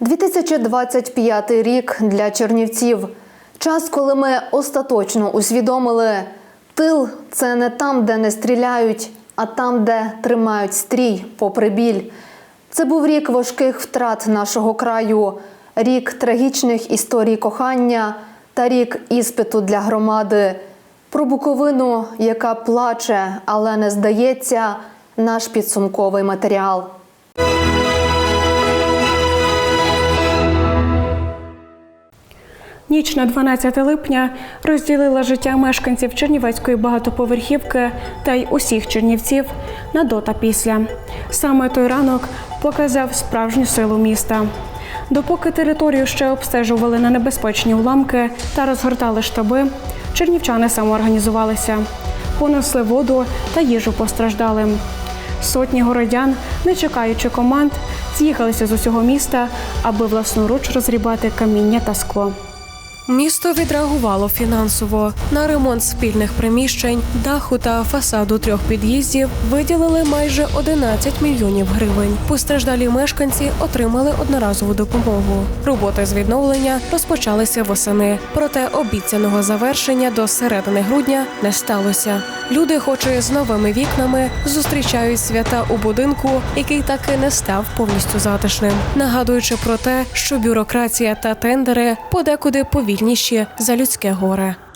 2025 рік для чернівців. Час, коли ми остаточно усвідомили, тил це не там, де не стріляють, а там, де тримають стрій, попри біль. Це був рік важких втрат нашого краю, рік трагічних історій кохання та рік іспиту для громади. Про Буковину, яка плаче, але не здається, наш підсумковий матеріал. Ніч на 12 липня розділила життя мешканців Чернівецької багатоповерхівки та й усіх чернівців на до та після. Саме той ранок показав справжню силу міста. Допоки територію ще обстежували на небезпечні уламки та розгортали штаби, чернівчани самоорганізувалися, понесли воду та їжу постраждалим. Сотні городян, не чекаючи команд, з'їхалися з усього міста, аби власноруч розрібати каміння та скло. Місто відреагувало фінансово на ремонт спільних приміщень, даху та фасаду трьох під'їздів виділили майже 11 мільйонів гривень. Постраждалі мешканці отримали одноразову допомогу. Роботи з відновлення розпочалися восени, проте обіцяного завершення до середини грудня не сталося. Люди, хоч і з новими вікнами, зустрічають свята у будинку, який таки не став повністю затишним, нагадуючи про те, що бюрократія та тендери подекуди повільніші за людське горе. –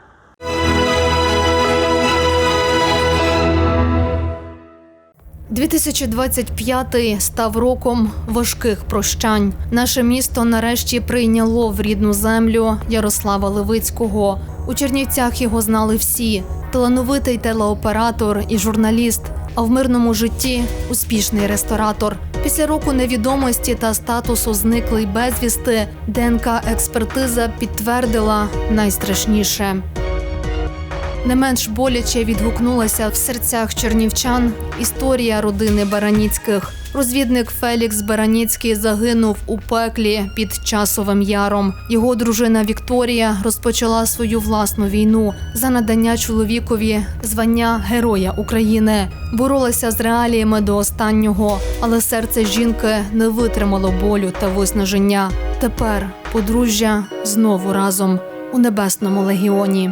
2025 став роком важких прощань. Наше місто нарешті прийняло в рідну землю Ярослава Левицького. У Чернівцях його знали всі: талановитий телеоператор і журналіст. А в мирному житті успішний ресторатор. Після року невідомості та статусу зниклий безвісти ДНК експертиза підтвердила найстрашніше. Не менш боляче відгукнулася в серцях чернівчан історія родини Бараніцьких. Розвідник Фелікс Бараніцький загинув у пеклі під часовим яром. Його дружина Вікторія розпочала свою власну війну за надання чоловікові звання Героя України. Боролася з реаліями до останнього, але серце жінки не витримало болю та виснаження. Тепер подружжя знову разом у небесному легіоні.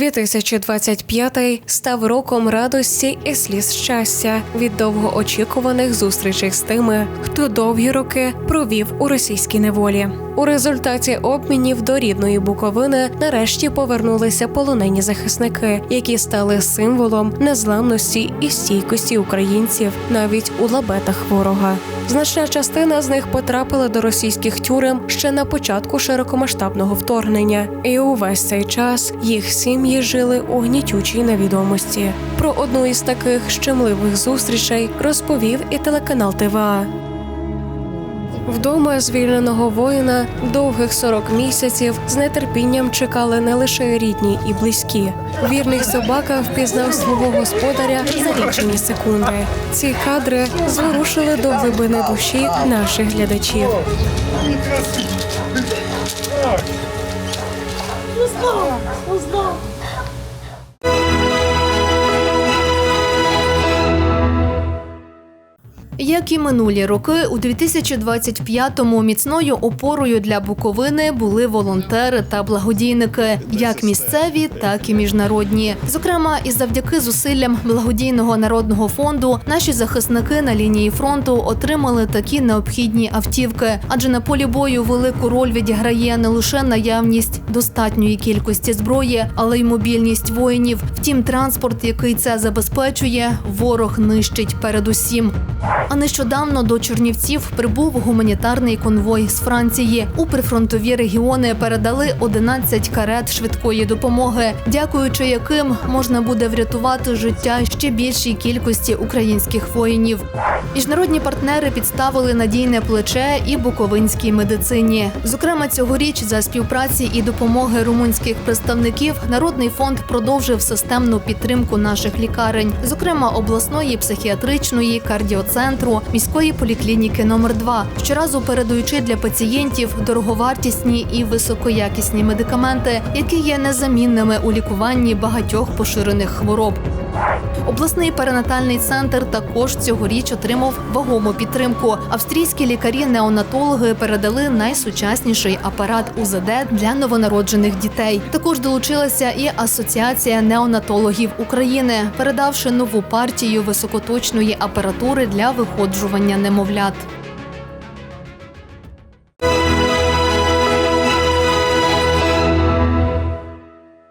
2025 став роком радості і сліз щастя від довгоочікуваних зустрічей з тими, хто довгі роки провів у російській неволі. У результаті обмінів до рідної Буковини нарешті повернулися полонені захисники, які стали символом незламності і стійкості українців навіть у лабетах ворога. Значна частина з них потрапила до російських тюрем ще на початку широкомасштабного вторгнення, і увесь цей час їх сім'ї жили у гнітючій невідомості. Про одну із таких щемливих зустрічей розповів і телеканал ТВА. Вдома звільненого воїна довгих 40 місяців з нетерпінням чекали не лише рідні і близькі. Вірний собака впізнав свого господаря за лічені секунди. Ці кадри зворушили до глибини душі наших глядачів. Як і минулі роки, у 2025-му міцною опорою для Буковини були волонтери та благодійники, як місцеві, так і міжнародні. Зокрема, і завдяки зусиллям благодійного народного фонду наші захисники на лінії фронту отримали такі необхідні автівки, адже на полі бою велику роль відіграє не лише наявність достатньої кількості зброї, але й мобільність воїнів. Втім, транспорт, який це забезпечує, ворог нищить передусім. Нещодавно до Чернівців прибув гуманітарний конвой з Франції. У прифронтові регіони передали 11 карет швидкої допомоги, дякуючи яким можна буде врятувати життя ще більшій кількості українських воїнів. Міжнародні партнери підставили надійне плече і буковинській медицині. Зокрема, цьогоріч за співпраці і допомоги румунських представників Народний фонд продовжив системну підтримку наших лікарень, зокрема обласної психіатричної, кардіоцентру, міської поліклініки номер 2 щоразу передаючи для пацієнтів дороговартісні і високоякісні медикаменти, які є незамінними у лікуванні багатьох поширених хвороб. Обласний перинатальний центр також цьогоріч отримав вагому підтримку. Австрійські лікарі-неонатологи передали найсучасніший апарат УЗД для новонароджених дітей. Також долучилася і Асоціація неонатологів України, передавши нову партію високоточної апаратури для виходжування немовлят.